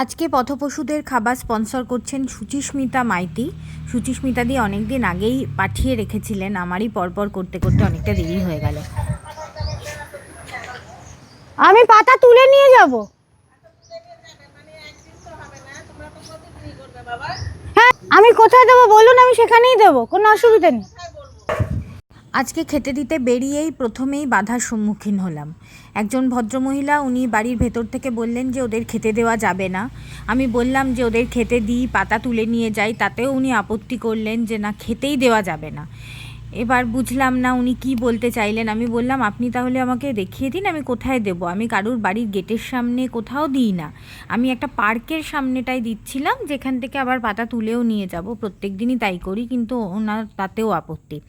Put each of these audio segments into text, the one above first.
আজকে পথপশুদের খাবার স্পন্সর করছেন সুচিস্মিতা মাইতি। সুচিস্মিতা দিয়ে অনেক দিন আগেই পাঠিয়ে রেখেছিলেন। আমারই পরপর করতে করতে অনেকটা দেরি হয়ে গেল। আমি পাতা তুলে নিয়ে যাব। হ্যাঁ আমি কোথায় দেবো? বলুন, আমি সেখানেই দেবো। কোনো অসুবিধা নেই। আজকে খেতে দিতে বেরিয়েই প্রথমেই বাধার সম্মুখীন হলাম। একজন ভদ্রমহিলা উনি বাড়ির ভেতর থেকে বললেন যে ওদের খেতে দেওয়া যাবে না। আমি বললাম যে ওদের খেতে দিই, পাতা তুলে নিয়ে যাই, তাতেও উনি আপত্তি করলেন যে না, খেতেই দেওয়া যাবে না। এবার বুঝলাম না উনি কি বলতে চাইলেন। আমি বললাম, আপনি তাহলে আমাকে দেখিয়ে দিন, আমি কোথায় দেব? আমি কারুর বাড়ির গেটের সামনে কোথাও দিই না। আমি একটা পার্কের সামনেটাই দিচ্ছিলাম, যেখান থেকে আবার পাতা তুলেও নিয়ে যাব। প্রত্যেক দিনই তাই করি, কিন্তু ওনার তাতেও আপত্তি।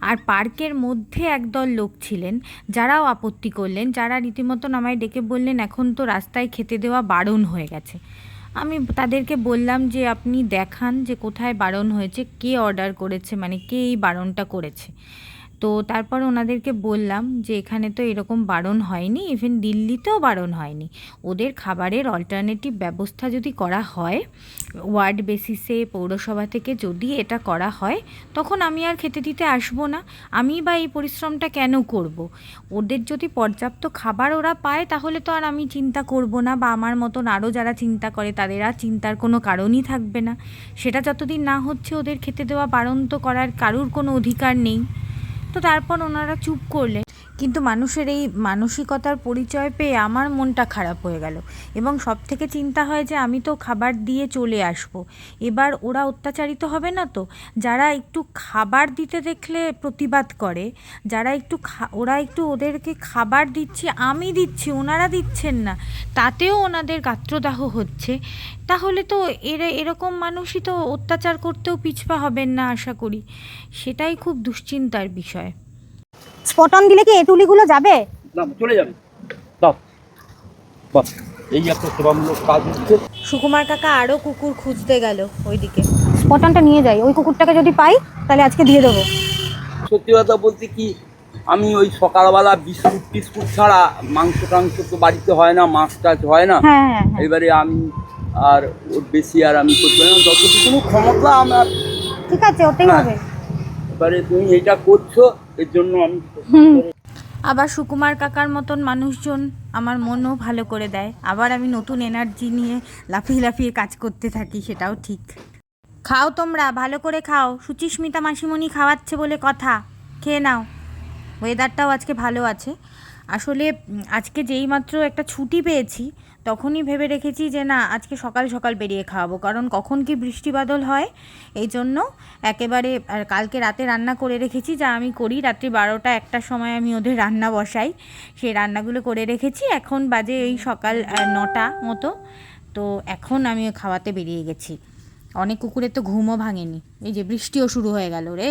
আর পার্কের মধ্যে একদল লোক ছিলেন, যারাও আপত্তি করলেন, যারা রীতিমতন আমায় ডেকে বললেন, এখন তো রাস্তায় খেতে দেওয়া বারণ হয়ে গেছে। আমি তাদেরকে বললাম যে, আপনি দেখান যে কোথায় বারণ হয়েছে, কে অর্ডার করেছে মানে কে এই বারণটা করেছে? তো তারপর ওনাদেরকে বললাম যে, এখানে তো এরকম বারণ হয়নি ইভেন দিল্লিতেও বারণ হয়নি। ওদের খাবারের অল্টারনেটিভ ব্যবস্থা যদি করা হয় ওয়ার্ড বেসিসে পৌরসভা থেকে যদি এটা করা হয়, তখন আমি আর খেতে দিতে আসব না। আমি বা এই পরিশ্রমটা কেন করব। ওদের যদি পর্যাপ্ত খাবার ওরা পায়, তাহলে তো আর আমি চিন্তা করব না বা আমার মতন আরও যারা চিন্তা করে, তাদের আর চিন্তার কোনো কারণই থাকবে না। সেটা যতদিন না হচ্ছে ওদের খেতে দেওয়া বারণ তো করার কারুর কোনো অধিকার নেই। তো তারপর ওনারা চুপ করলেন। কিন্তু মানুষের এই মানসিকতার পরিচয় পেয়ে আমার মনটা খারাপ হয়ে গেল। এবং সব থেকে চিন্তা হয় যে আমি তো খাবার দিয়ে চলে আসব। এবার ওরা অত্যাচারিত হবে না তো? যারা একটু খাবার দিতে দেখলে প্রতিবাদ করে, যারা একটু ওরা একটু ওদেরকে খাবার দিচ্ছে, আমি দিচ্ছি, ওনারা দিচ্ছেন না, তাতেও ওনাদের গাত্রদাহ হচ্ছে। তাহলে তো এরা, এরকম মানুষই তো অত্যাচার করতেও পিছপা হবেন না আশা করি। সেটাই খুব দুশ্চিন্তার বিষয়। স্পটন দিলে কি এটুলিগুলো যাবে? না চলে যাবে। দাও। বাস এই একটা সেবামূলক কাজ হচ্ছে। সুকুমার কাকা আরও কুকুর খুঁজতে গেল ওইদিকে। স্পটনটা নিয়ে যাই। ওই কুকুরটাকে যদি পাই তাহলে আজকে দিয়ে দেবো। সত্যি কথা বলতে কি আমি ওই সকালবেলা বিস্কুট টিস্কুট ছাড়া মাংস টাংস তো বাড়িতে হয় না মাছ টাছ হয় না। হ্যাঁ হ্যাঁ হ্যাঁ। এবারে আমি আর ওর বেশি আর আমি করতে পারি না। যতটুকু ক্ষমতা আমার। ঠিক আছে ওটাই। হবে। এবারে তুমি এটা করছ এর জন্য আমি আবার সুকুমার কাকার মতন মানুষজন আমার মনও ভালো করে দেয়। আবার আমি নতুন এনার্জি নিয়ে লাফিয়ে লাফিয়ে কাজ করতে থাকি সেটাও ঠিক। খাও তোমরা ভালো করে খাও। সুচিস্মিতা মাসিমণি খাওয়াচ্ছে বলে কথা। খেয়ে নাও। ওয়েদারটাও আজকে ভালো আছে। আসলে আজকে যেই মাত্র একটা ছুটি পেয়েছি তখনই ভেবে রেখেছি যে না আজকে সকাল সকাল বেরিয়ে খাওয়াবো। কারণ কখন কি বৃষ্টি বাদল হয় এই জন্য একেবারে আর কালকে রাতে রান্না করে রেখেছি যা আমি করি রাত্রি বারোটা একটার সময় আমি ওদের রান্না বসাই। সেই রান্নাগুলো করে রেখেছি এখন বাজে এই সকাল নটা মতো। তো এখন আমি খাওয়াতে বেরিয়ে গেছি। অনেক কুকুরের তো ঘুমও ভাঙেনি। এই যে বৃষ্টিও শুরু হয়ে গেল রে।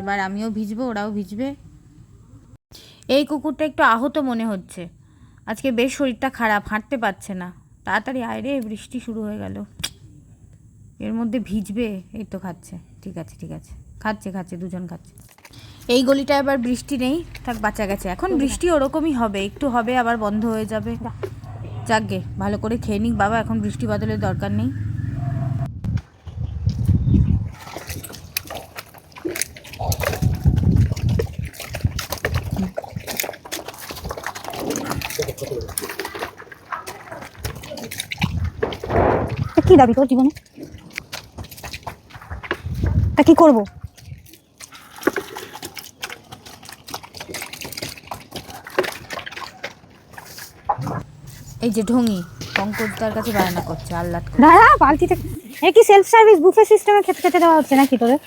এবার আমিও ভিজবো ওরাও ভিজবে। এই কুকুরটা একটু আহত মনে হচ্ছে। আজকে বেশ শরীরটা খারাপ হাঁটতে পারছে না। তাড়াতাড়ি আয় রে বৃষ্টি শুরু হয়ে গেল। এর মধ্যে ভিজবে এই তো খাচ্ছে। ঠিক আছে ঠিক আছে। খাচ্ছে খাচ্ছে দুজন খাচ্ছে। এই গলিটা এবার বৃষ্টি নেই থাক বাঁচা গেছে। এখন বৃষ্টি ওরকমই হবে একটু হবে আবার বন্ধ হয়ে যাবে। যাকগে ভালো করে খেয়ে নিক বাবা এখন বৃষ্টি বাদলের দরকার নেই। কি দাবি তোর জীবনে? তা কি করব? এই যে ঢঙি পঙ্কজ তার কাছে বায়না করছে আল্লাহ দাদা বালতিতে এ কি সেলফ সার্ভিস বুফে সিস্টেমে খেতে খেতে দেওয়া হচ্ছে নাকি তোদের?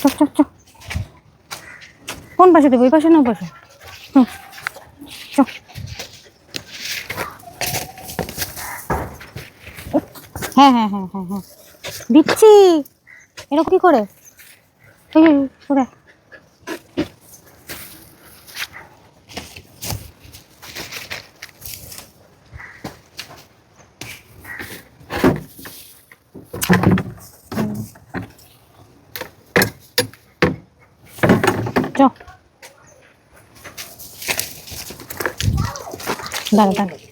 চ, চ, চ। কোন পাশে দেবো ওই পাশে না ওই পাশে? হুম। হ্যাঁ হ্যাঁ হ্যাঁ হ্যাঁ হ্যাঁ। দিচ্ছি। এরকম কি করে? করে দাঁড়া দাঁড়া।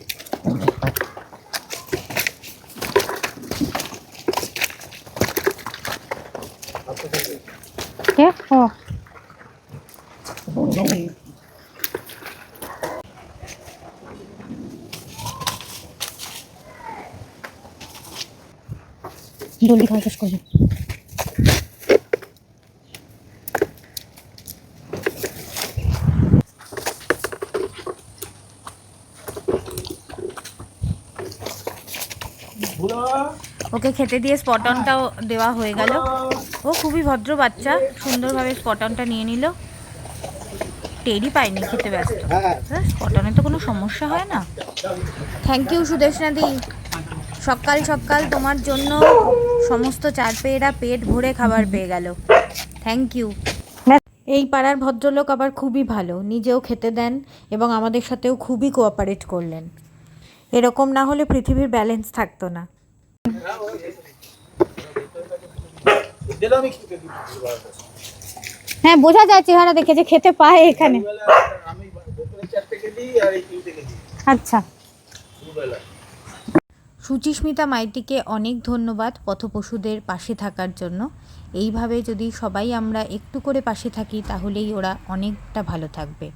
জলদি খাওয়া শেষ করব ওকে খেতে দিয়ে স্পটনটাও দেওয়া হয়ে গেল। ও খুবই ভদ্র বাচ্চা সুন্দরভাবে স্পটনটা নিয়ে নিল। টেরই পায়নি খেতে ব্যস্ত। স্পটনে তো কোনো সমস্যা হয় না। থ্যাংক ইউ সুদেশনা দি সকাল সকাল তোমার জন্য সমস্ত চার পেয়েরা পেট ভরে খাবার পেয়ে গেল। থ্যাংক ইউ এই পাড়ার ভদ্রলোক আবার খুবই ভালো নিজেও খেতে দেন এবং আমাদের সাথেও খুবই কোঅপারেট করলেন। এরকম না হলে পৃথিবীর ব্যালেন্স থাকতো না। হ্যাঁ বোঝা যায় চেহারা দেখে যে খেতে পায় এখানে। আচ্ছা। সুচিস্মিতা মাইতিকে অনেক ধন্যবাদ পথপশুদের পাশে থাকার জন্য। এইভাবে যদি সবাই আমরা একটু করে পাশে থাকি, তাহলেই ওরা অনেকটা ভালো থাকবে।